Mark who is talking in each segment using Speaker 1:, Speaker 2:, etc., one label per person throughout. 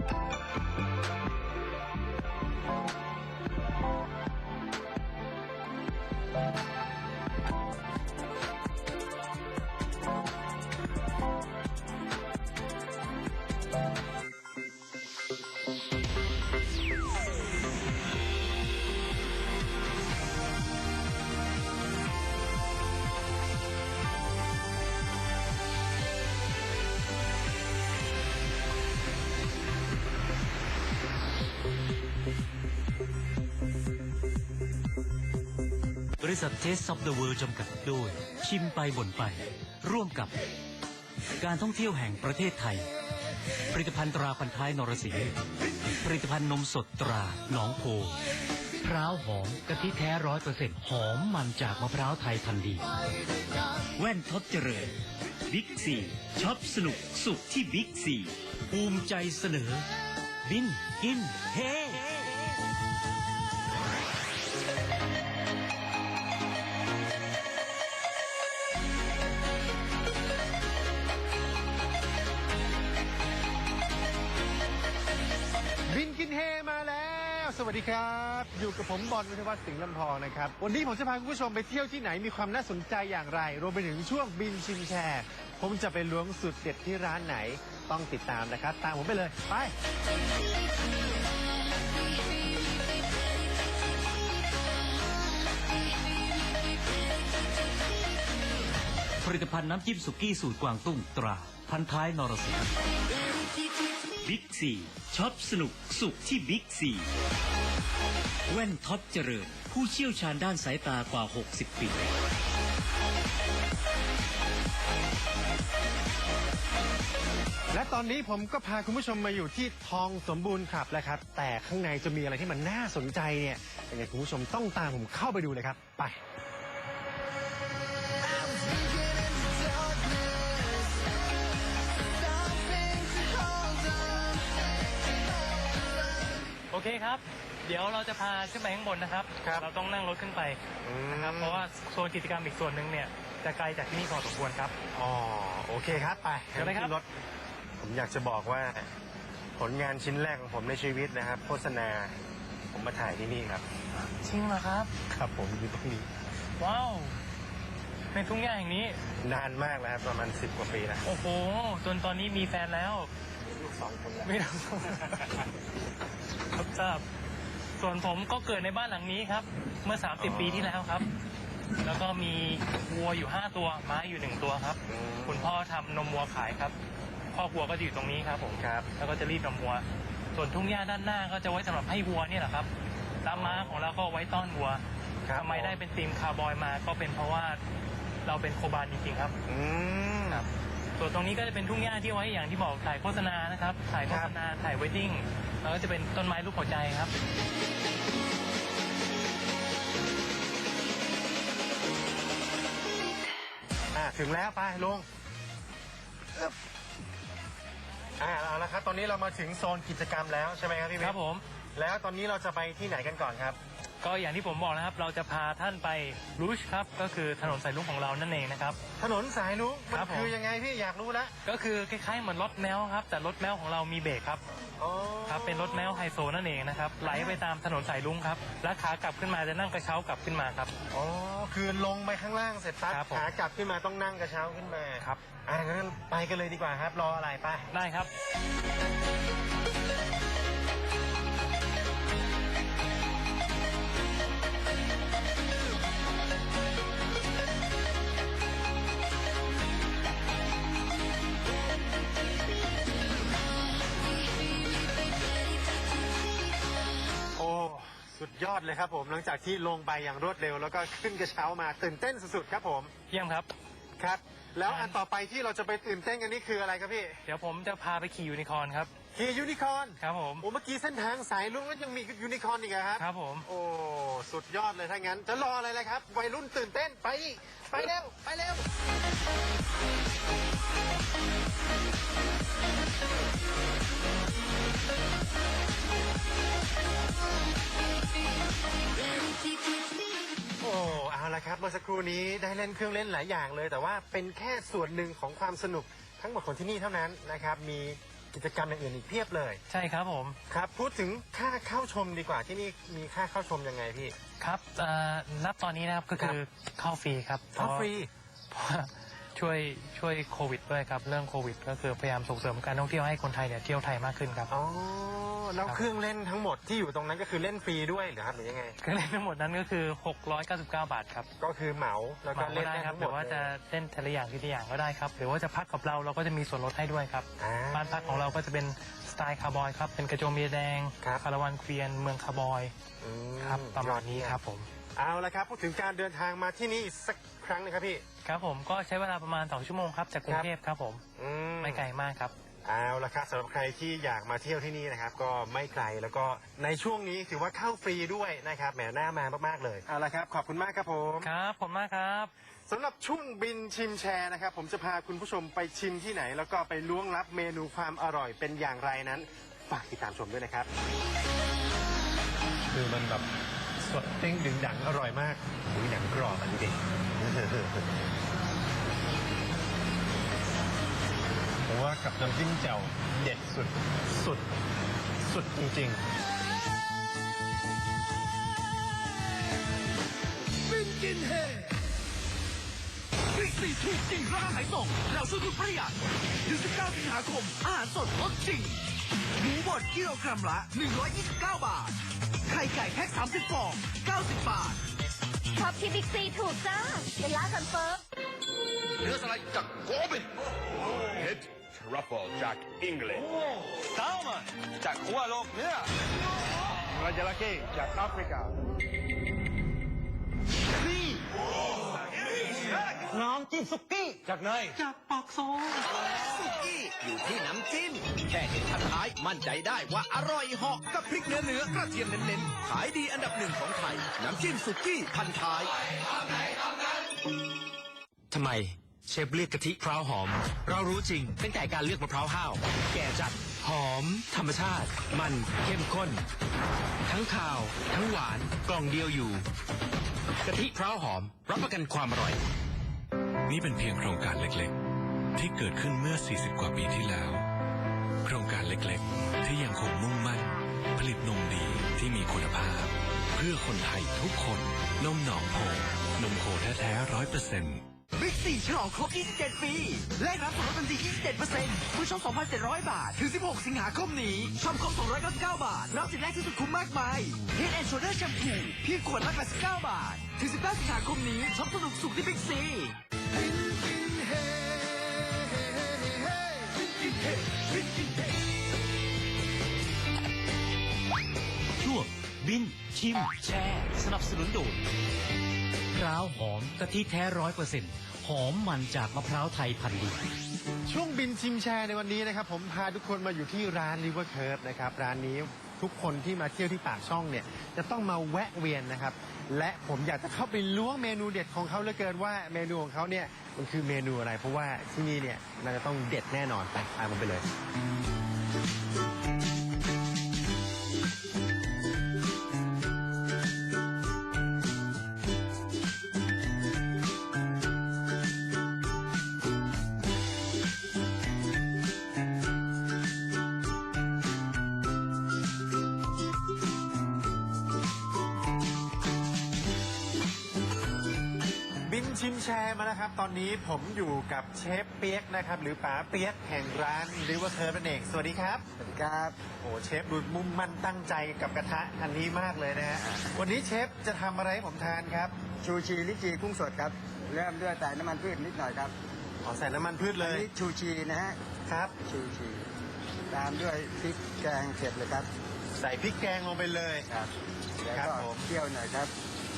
Speaker 1: บ ริษัทเทสซอฟเดอะเวิร์จำกัดโดย ชิมไปบ่นไป ร่วมกับ การท่องเที่ยวแห่งประเทศไทย ผลิตภัณฑ์ตราพันท้ายนรสิงห์ผลิตภัณฑ์นมสดตราหนองโพพร้าวหอมกะทิแท้ร้อยเปอร์เซ็นต์หอมมันจากมะพร้าวไทยพันธุ์ดี แว่นท็อปเจริญบิ๊กซีช็อปสนุกสุขที่บิ๊กซีภูมิใจเสนอ บินกินเฮ
Speaker 2: วัสดีครับ อยู่กับผมบอลวิทยวัฒน์สิงห์ลำพองนะครับ วันนี้ผมจะพาคุณผู้ชมไปเที่ยวที่ไหนมีความน่าสนใจอย่างไร รวมไปถึงช่วงบินชิมแชร์ ผมจะไปล้วงสุดเด็ดที่ร้านไหนต้องติดตามนะครับ ตามผมไปเลย ไป
Speaker 1: ผลิตภัณฑ์น้ำจิ้มสุกี้สูตรกวางตุ้งตรา พันท้ายนรสิงห์ บิ๊กซีช็อปสนุกสุขที่บิ๊กซีแว่นท็อปเจริญ ผู้เชี่ยวชาญด้านสายตากว่า 60 ปี
Speaker 2: และตอนนี้ผมก็พาคุณผู้ชมมาอยู่ที่ทองสมบูรณ์ครับแล้วครับ แต่ข้างในจะมีอะไรที่มันน่าสนใจเนี่ยยังไงคุณผู้ชมต้องตามผมเข้าไปดูเลยครับ ไป
Speaker 3: เคครับ เดี๋ยวเราจะพาขึ้นไปข้างบนนะครับ
Speaker 2: ครับ
Speaker 3: เราต้องนั่งรถขึ้นไปนะครับ เพราะว่าโซนกิจกรรมอีกส่วนหนึ่งเนี่ยจะไกลจากที่นี่พอสมควรครับ
Speaker 2: อ๋อโอเคครับไป
Speaker 3: เชิญเลยครับ
Speaker 2: ขึ้นรถผมอยากจะบอกว่า ผลงานชิ้นแรกของผมในชีวิตนะครับ โฆษณา ผมมาถ่ายที่นี่ครับ
Speaker 3: จริงเหรอครับ
Speaker 2: ครับผมอยู่ตรงนี้
Speaker 3: ว้าวในทุ่งหญ้าแห่งนี้
Speaker 2: นานมากแล้วครับประมาณสิบกว่าปีแล้ว
Speaker 3: โอ้โห จนตอนนี้มีแฟนแล้ว
Speaker 2: ลูกสองคนแล้ว
Speaker 3: ไม่ต้องครับทราบส่วนผมก็เกิดในบ้านหลังนี้ครับ เมื่อ 30 ปีที่แล้วครับ แล้วก็มีวัวอยู่ 5 ตัวม้าอยู่หนึ่งตัวครับ คุณพ่อทำนมวัวขายครับพ่อวัวก็จะอยู่ตรงนี้ครับผม
Speaker 2: ครับ
Speaker 3: แล้วก็จะรีดนมวัว ส่วนทุ่งหญ้าด้านหน้าก็จะไว้สำหรับให้วัวเนี่ยแหละครับตามม้าของเราก็ไว้ต้อนวัว
Speaker 2: ครับ
Speaker 3: ทำไมได้เป็นธีมคาร์บอยมาก็เป็นเพราะว่าเราเป็นโคบานจริงๆครับ
Speaker 2: อืม
Speaker 3: ครับ ส่วนตรงนี้ก็จะเป็นทุ่งหญ้าที่ไว้อย่างที่บอกถ่ายโฆษณานะครับถ่ายโฆษณาถ่ายเวดดิ้งแล้วก็จะเป็นต้นไม้รูปหัวใจครับ
Speaker 2: อ่าถึงแล้วไปลงอึ๊บอ่าเอาละครับ ตอนนี้เรามาถึงโซนกิจกรรมแล้วใช่ไหมครับพี่เว
Speaker 3: ครับผม
Speaker 2: แล้วตอนนี้เราจะไปที่ไหนกันก่อนครับ
Speaker 3: ก็อย่างที่ผมบอกนะครับ เราจะพาท่านไปรูชครับ ก็คือถนนสายลุงของเรานั่นเองนะครับ
Speaker 2: ถนนสายลุงมั
Speaker 3: ครั
Speaker 2: น
Speaker 3: บผม
Speaker 2: คือยังไงพี่อยากรู้แล้ว
Speaker 3: ก็คือคล้ายๆเหมือนรถแมวครับ แต่รถแมวของเรามีเบรกครับ
Speaker 2: อ๋อ
Speaker 3: ครับเป็นรถแมวไฮโซนั่นเองนะครับไหลไปตามถนนสายลุงครับแล้วขากลับขึ้นมาจะนั่งกระเช้ากลับขึ้นมาครับ
Speaker 2: อ๋อคือลงไปข้างล่างเสร็จปั๊บ
Speaker 3: ครับผม
Speaker 2: ขากลับขึ้นมาต้องนั่งกระเช้าขึ้นมา
Speaker 3: ครับ
Speaker 2: อ่างั้นไปกันเลยดีกว่าครับ รออะไรไป
Speaker 3: ได้ครับ
Speaker 2: อดเลยครับผมหลังจากที่ลงไปอย่างรวดเร็ว แล้วก็ขึ้นกระเช้ามาตื่นเต้นสุดๆครับผม
Speaker 3: เยี่ยมครับ
Speaker 2: ครับ แล้วอันต่อไปที่เราจะไปตื่นเต้นกันนี่คืออะไรครับพี่
Speaker 3: เดี๋ยวผมจะพาไปขี่ยูนิคอร์นครับ
Speaker 2: ขี่ยูนิคอร์น
Speaker 3: ครับผม
Speaker 2: โอ้เมื่อกี้เส้นทางสายลุงก็ยังมียูนิคอร์นอีกเหรอครับ
Speaker 3: ครับผม
Speaker 2: โอ้สุดยอดเลยถ้างั้น จะรออะไรเลยครับวัยรุ่นตื่นเต้นไปดิไปเร็วไปเร็ว โอ้เอาละครับเมื่อสักครู่นี้ได้เล่นเครื่องเล่นหลายอย่างเลย แต่ว่าเป็นแค่ส่วนหนึ่งของความสนุกทั้งหมดของที่นี่เท่านั้นนะครับ มีกิจกรรมอย่างอื่นอีกเพียบเลย
Speaker 3: ใช่ครับผม
Speaker 2: ครับ พูดถึงค่าเข้าชมดีกว่าที่นี่มีค่าเข้าชมยังไงพี่
Speaker 3: ครับเอ่อนับตอนนี้นะครับก็คือเข้าฟรีครับ
Speaker 2: เข้าฟรี
Speaker 3: เพราะว่าช่วยช่วยโควิดด้วยครับ เรื่องโควิด ก็คือพยายามส่งเสริมการท่องเที่ยวให้คนไทยเนี่ยเที่ยวไทยมากขึ้นครับ
Speaker 2: อ๋อ แล้ว
Speaker 3: ครับ
Speaker 2: เครื่องเล่นทั้งหมดที่อยู่ตรงนั้นก็คือเล่นฟรีด้วยเหรือครับหรือยังไง
Speaker 3: ก็เล่นทั้งหมดนั้นก็คือ 699 บาทครับ
Speaker 2: ก็คือเหมาแล้ว
Speaker 3: เห
Speaker 2: ก็
Speaker 3: มา
Speaker 2: เล่
Speaker 3: ก็
Speaker 2: น
Speaker 3: ได้
Speaker 2: ได้
Speaker 3: ครับ
Speaker 2: ทั้ง
Speaker 3: ห
Speaker 2: หม
Speaker 3: รื
Speaker 2: ด
Speaker 3: อว่าจะ
Speaker 2: เลย
Speaker 3: เล่นแต่ละอย่างทีละอย่างก็ได้ครับ หรือว่าจะพักกับเราเราก็จะมีส่วนลดให้ด้วยครับ
Speaker 2: อ่
Speaker 3: บ้านพักของเราก็จะเป็นสไตล์คาร์บอยครับ เป็นกระโจมเบียร์แดง
Speaker 2: ครับ
Speaker 3: คาราวานเกวียน เมืองคาร์บอย
Speaker 2: อืม
Speaker 3: ครับประมาณนี้ครับผม
Speaker 2: เอาละครับพูดถึงการเดินทางมาที่นี่อีกสักครั้งหนะครับพี่
Speaker 3: ครับผมก็ใช้เวลาประมาณ 2 ชั่วโมงครับ จากกรุ
Speaker 2: ค
Speaker 3: ง
Speaker 2: รับ
Speaker 3: เทพครับผม
Speaker 2: อื
Speaker 3: ไม่ไกลมากครับ
Speaker 2: เอาละครับสำหรับใครที่อยากมาเที่ยวที่นี่นะครับ ก็ไม่ไกลแล้วก็ในช่วงนี้ถือว่าเข้าฟรีด้วยนะครับแหมน่ามามากๆเลยเอาละครับ ขอบคุณมากครับผม
Speaker 3: ครับผมมากครับ
Speaker 2: สำหรับช่วงบินชิมแชร์นะครับ ผมจะพาคุณผู้ชมไปชิมที่ไหน แล้วก็ไปล้วงลับเมนูความอร่อยเป็นอย่างไรนั้นฝากติดตามชมด้วยนะครับ คือมันแบบสดเต้งดึงดังอร่อยมากหมูหนังกรอบอันนี้ ผมว่ากับน้ำจิ้มแจ่วเด็ดสุดสุดสุดจริง
Speaker 4: บินกินเฮบิ๊กซีถูกจริงราคาขายส่งเราช่วยคุณประหยัดถึง19สิงหาคม อาหารสดลดจริงหมูบดกิโลกรัมละ 129 บาท ไข่ไก่แพ็ค30ฟอง 90 บาท
Speaker 5: ช็อปที่บิ๊กซีถูกจ้าเวลาคอนเฟิร์ม
Speaker 6: เนื้อสไลด์จากโกเบนเห็ด ทรัฟเฟิลจากอังกฤษแซลมอนจากขั้วโลกเหนื้อ
Speaker 2: ๆราจาระเก้จากแอฟริกา
Speaker 6: น้ำจิ้มสุกี้ จากไหน
Speaker 4: สุกี้อยู่ที่น้ำจิ้ม แค่เห็นพันท้ายมั่นใจได้ว่าอร่อยเหาะกับพริกเนื้อเนื้อกระเทียมเน้นๆ ขายดีอันดับหนึ่งของไทย น้ำจิ้มสุกี้พันท้าย
Speaker 7: ทำไม เชฟเรียกกะทิพร้าวหอม เรารู้จริง ตั้งแต่การเลือกมะพร้าวห้าว แก่จัด หอม ธรรมชาติ มันเข้มข้น ทั้งข่าว ทั้งหวาน กล่องเดียวอยู่ กะทิพร้าวหอม รับประกันความอร่อย
Speaker 8: นี่เป็นเพียงโครงการเล็กๆ ที่เกิดขึ้นเมื่อ 40 กว่าปีที่แล้ว โครงการเล็กๆ ที่ยังคงมุ่งมั่น ผลิตนมดีที่มีคุณภาพ เพื่อคนไทยทุกคน นมหนองโพนมโคแท้ๆร้อยเปอร์เซ็นต์
Speaker 4: บิ๊กซีฉลองครบ 27 ปี แลกรับส่วนลดทันที 27%ผู้ชม2,700 บาท ถึง 16 สิงหาคมนี้ชมครบ299 บาท รับสิทธิ์แรกที่สุดคุ้มมากมาย Head and Shoulder Shampoo เพียงขวดละ89 บาท ถึง 19 สิงหาคมนี้ชมสนุกสุขที่บิ๊กซี
Speaker 1: ช่วงบิน ชิม แชร์สนับสนุนโดยมะพร้าวหอมกะทิแท้ร้อยเปอร์เซ็นต์ หอมมันจากมะพร้าวไทยพันธุ์ดี
Speaker 2: ช่วงบินชิมแชร์ในวันนี้นะครับ ผมพาทุกคนมาอยู่ที่ร้าน River Curve นะครับ ร้านนี้ทุกคนที่มาเที่ยวที่ปากช่องเนี่ย จะต้องมาแวะเวียนนะครับ และผมอยากจะเข้าไปล้วงเมนูเด็ดของเขาเหลือเกินว่าเมนูของเขาเนี่ยมันคือเมนูอะไร เพราะว่าที่นี่เนี่ยน่าจะต้องเด็ดแน่นอนไปตามผมไปเลย ชิมแชร์มาแล้วครับ ตอนนี้ผมอยู่กับเชฟเปียกนะครับ หรือป๋าเปียกแห่งร้านริเวอร์เคิร์นั่นเองสวัสดีครับ สวัสดีครับ โอ้เชฟดูมุ่งมั่นตั้งใจกับกระทะอันนี้มากเลยนะฮะ วันนี้เชฟจะทำอะไรให้ผมทานครับ
Speaker 9: ชูชีลิจีกุ้งสดครับ เริ่มด้วยใส่น้ำมันพืชนิดหน่อยครับ
Speaker 2: ขอใส่น้ำมันพืชเล
Speaker 9: อัน
Speaker 2: ย
Speaker 9: นี้ชูชีนะฮะ
Speaker 2: ครับ
Speaker 9: ชูชีตามด้วยพริกแกงเสร็จเลยครับ
Speaker 2: ใส่พริกแกงลงไปเลย
Speaker 9: ครับแล้ว
Speaker 2: ครับ
Speaker 9: ก็
Speaker 2: ผม
Speaker 9: เคี่ยวหน่อยครับ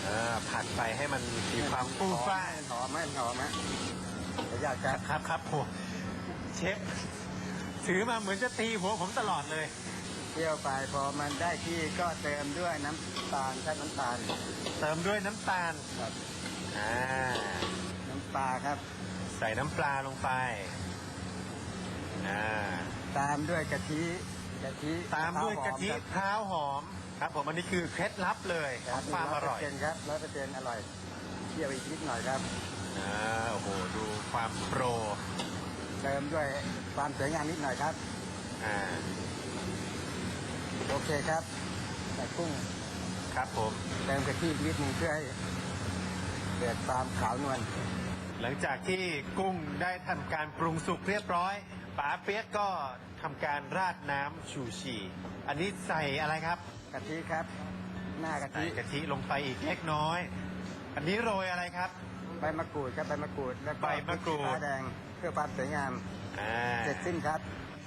Speaker 2: อ่าผัดไปให้มันมีความฟูฟ้า
Speaker 9: หอมไหมหอมไหมขออนุญาตครับ
Speaker 2: ครับครับโอ้เชฟถือมาเหมือนจะตีหัวผมตลอดเลย
Speaker 9: เคี่ยวไปพอมันได้ที่ก็เติมด้วยน้ำตาลครับน้ำตาล
Speaker 2: เติมด้วยน้ำตาล
Speaker 9: ครับ
Speaker 2: อ่า
Speaker 9: น้ำปลาครับ
Speaker 2: ใส่น้ำปลาลงไปอ่า
Speaker 9: ตามด้วยกะทิกะทิ
Speaker 2: ตามด้วยกะทิ
Speaker 9: ครับ
Speaker 2: พร้าวหอม ครับผมอันนี้คือเคล็ดลับเลยของความอร่อย
Speaker 9: เปนครับร้อยเปอร์เซ็นต์อร่อยเคี่ยวอีกนิดหน่อยครับ
Speaker 2: อ่าโอ้โหดูความโปร
Speaker 9: เติมด้วยความสวยงามนิดหน่อยครับ
Speaker 2: อ่า
Speaker 9: โอเคครับใส่กุ้ง
Speaker 2: ครับผม
Speaker 9: เติมกะทินิดนึงเพื่อให้เกิดความขาวนวล
Speaker 2: หลังจากที่กุ้งได้ทำการปรุงสุกเรียบร้อยป๋าเปียกก็ทำการราดน้ำชูชี อันนี้ใส่อะไรครับ
Speaker 9: กะทิครับ หน้ากะ
Speaker 2: ใส่
Speaker 9: ทิ
Speaker 2: กะทิลงไปอีกเล็กน้อย อันนี้โรยอะไรครับ
Speaker 9: ใบมะกรูดครับใบมะกรูดแล้วก็
Speaker 2: ใบมะกรูด
Speaker 9: พริฟ้าแดงเพื่อความสวยงาม
Speaker 2: อ่า
Speaker 9: เสร็จสิ้นครับ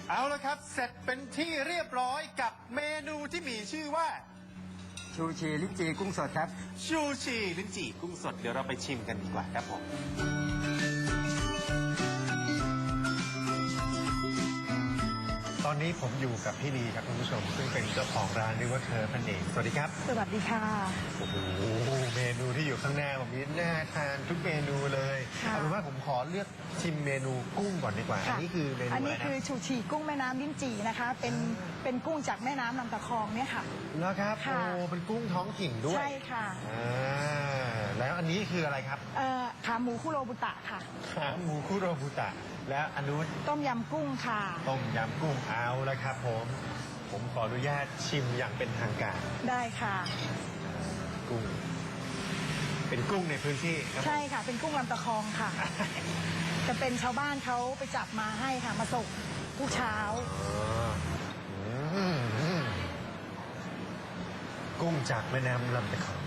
Speaker 2: เอาละครับ เสร็จเป็นที่เรียบร้อยกับเมนูที่มีชื่อว่า
Speaker 9: ชูชีลิ้นจี่กุ้งสดครับ
Speaker 2: ชูชีลิ้นจี่กุ้งสดเดี๋ยวเราไปชิมกันดีกว่าครับผม อนนี้ผมอยู่กับพี่ลีครับคุณผู้ชม ซึ่งเป็นเจ้าของร้านริเวอร์เทิร์พันเองสวัสดีครับ
Speaker 10: สวัสดีค่ะ
Speaker 2: โอ้โหเมนูที่อยู่ข้างหน้าผมนี้น่าทานทุกเมนูเลย
Speaker 10: ค่ะ
Speaker 2: เอาเป็นว่าผมขอเลือกชิมเมนูกุ้งก่อนดีกว่า อันนี้คือเมนู
Speaker 10: อัน
Speaker 2: อะไร
Speaker 10: นี้
Speaker 2: นะ
Speaker 10: คือชูชีกุ้งแม่น้ำลิ้นจี่นะคะ เป็นเป็นกุ้งจากแม่น้ำลำตะคองเนี่ยค่ะ
Speaker 2: แล้วครับ
Speaker 10: ค่ะ
Speaker 2: โอ้เป็นกุ้งท้องถิ่นด้วย
Speaker 10: ใช่ค่ะ
Speaker 2: อ่าแล้วอันนี้คืออะไรครับ
Speaker 10: เอ่อขาหมูคุโรบุตะค่ะ
Speaker 2: ขาหมูคุโรบุตะ แล้วอันนู้น
Speaker 10: ต้มยำกุ้งค่ะ
Speaker 2: ต้มยำกุ้งเอาแล้วครับผม ผมขออนุญาตชิมอย่างเป็นทางการ
Speaker 10: ได้ค่ะ
Speaker 2: กุ้ง เป็นกุ้งในพื้นที่ครับผม
Speaker 10: ใช่ค่ะ เป็นกุ้งลำตะคองค่ะ จะเป็นชาวบ้านเขาไปจับมาให้ค่ะ มาส่งทุกเช้า
Speaker 2: อืมกุ้งจากแม่น้ำลำตะคอง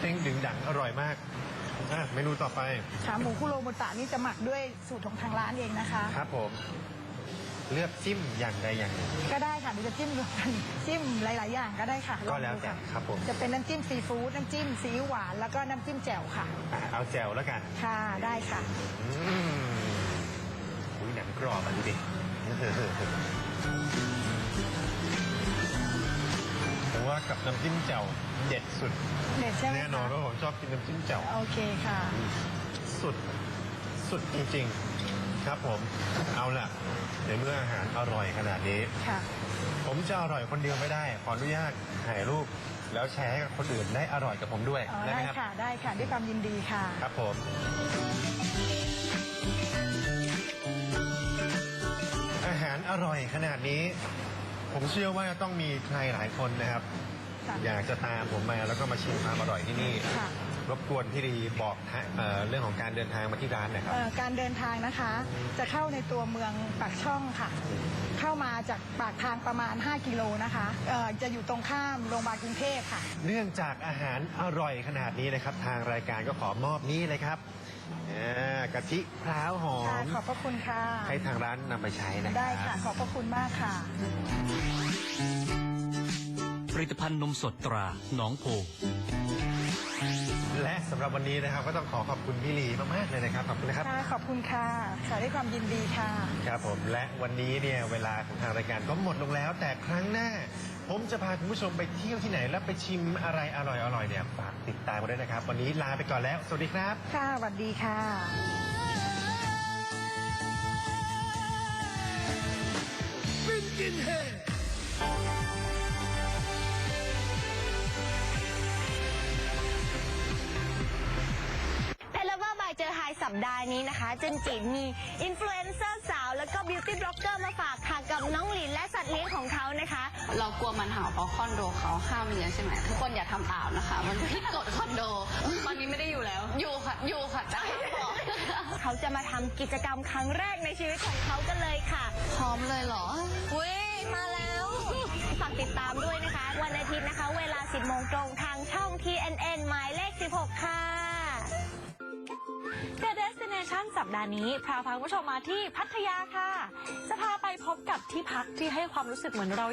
Speaker 2: สดเต้งดึงดังอร่อยมากอะเมนูต่อไป
Speaker 10: ขาหมูคุโรบุตะนี่จะหมักด้วยสูตรของทางร้านเองนะคะ
Speaker 2: ครับผม เลือกจิ้มอย่างใดอย่างหนึ่ง
Speaker 10: ก็ได้ค่ะเดี๋ยวจะจิ้มรวมกันจิ้มหลาย ๆ อย่างก็ได้ค่ะ
Speaker 2: ก็แล้ว
Speaker 10: องดู
Speaker 2: แต่
Speaker 10: ค่ะ
Speaker 2: ครับผม
Speaker 10: จะเป็นน้ำจิ้มซีฟู้ดน้ำจิ้มซีอิ๊วหวานแล้วก็น้ำจิ้มแจ่วค่ะ
Speaker 2: อะเอาแจ่วแล้วกัน
Speaker 10: ค่ะได้ค่ะ
Speaker 2: อืมอุ้ยหนังกรอบอะดูดิผม ว่ากับน้ำจิ้มแจ่วเด็ดสุด
Speaker 10: เด็ดใช่ไหมคะ
Speaker 2: แน่นอนว่าผมชอบกินน้ำจิ้มแจ่ว
Speaker 10: โอเคค่ะ
Speaker 2: สุดสุดจริงๆ ครับผมเอาล่ะในเมื่ออาหารอร่อยขนาดนี้
Speaker 10: ค่ะ
Speaker 2: ผมจะอร่อยคนเดียวไม่ได้ ขออนุญาตถ่ายรูป แล้วแชร์ให้กับคนอื่นได้อร่อยกับผมด้วย
Speaker 10: อ๋อ
Speaker 2: ได้ไห
Speaker 10: ได้
Speaker 2: มครับ
Speaker 10: ค่ะ ได้ค่ะ ด้วยความยินดีค่ะ
Speaker 2: ครับผม อาหารอร่อยขนาดนี้ ผมเชื่อว่าต้องมีใครหลายคนนะครับ
Speaker 10: ค่ะ
Speaker 2: อยากจะตามผมมาแล้วก็มาชิมความอร่อยที่นี่
Speaker 10: ค่ะ
Speaker 2: รบกวนพี่ดีบอกทะเอ่อเรื่องของการเดินทางมาที่ร้านหน่อยครับ
Speaker 10: เอ่อการเดินทางนะคะ จะเข้าในตัวเมืองปากช่องค่ะ เข้ามาจากปากทางประมาณ 5 กิโลนะคะเอ่อจะอยู่ตรงข้ามโรงพยาบาลกรุงเทพค่ะ
Speaker 2: เนื่องจากอาหารอร่อยขนาดนี้นะครับ ทางรายการก็ขอมอบนี้เลยครับ อ่ากะทิพร้าวหอ
Speaker 10: ค่ะ
Speaker 2: ม
Speaker 10: ขอบพระคุณค่ะ
Speaker 2: ให้ทางร้านนำไปใช้นะครับ
Speaker 10: ได้ค่ะ ขอบพระคุณมากค่ะ
Speaker 1: ผลิตภัณฑ์นมสดตราหนองโพ
Speaker 2: และสำหรับวันนี้นะครับก็ต้องขอขอบคุณพี่ลีมากๆเลยนะครับขอบคุณนะครับ
Speaker 10: ค่ะ ขอบคุณค่ะค่ะด้วยความยินดีค่ะ
Speaker 2: ครับผมและวันนี้เนี่ยเวลาของทางรายการก็หมดลงแล้ว แต่ครั้งหน้า ผมจะพาคุณผู้ชมไปเที่ยวที่ไหน แล้วไปชิมอะไรอร่อยๆเนี่ยฝากติดตามกันด้วยนะครับ วันนี้ลาไปก่อนแล้ว สวัสดีครับ
Speaker 10: ค่ะสวัสดีค่ะ
Speaker 5: เพลเวอร์บายเจอไฮสัปดาห์นี้นะคะ เจนจิมีอินฟลูเอนเซอร์สาวแล้วก็บิวตี้บล็อกเกอร์มาฝากค่ะกับน้องหลินและสัตว์เลี้ยงของเขานะคะ
Speaker 11: เรากลัวมันเห่าเพราะคอนโดเขาห้ามเลี้ยงใช่ไหมทุกคนอย่าทำตามนะคะ มันผิดกฎคอนโด ตอนนี้ไม่ได้อยู่แล้ว อยู่ค่ะ อยู่ค่ะจ้าบอก
Speaker 5: เขาจะมาทำกิจกรรมครั้งแรกในชีวิตของเขากันเลยค่ะ
Speaker 11: พร้อมเลยเหรอ
Speaker 5: อุ้ยมาแล้วฝากติดตามด้วยนะคะ วันอาทิตย์นะคะ เวลา 10โมงตรงทางช่อง TNN หมายเลข 16 ค่ะ
Speaker 12: The Destination สัปดาห์นี้พาพาคุณผู้ชมมาที่พัทยาค่ะ จะพาไปพบกับที่พักที่ให้ความรู้สึกเหมือนเรา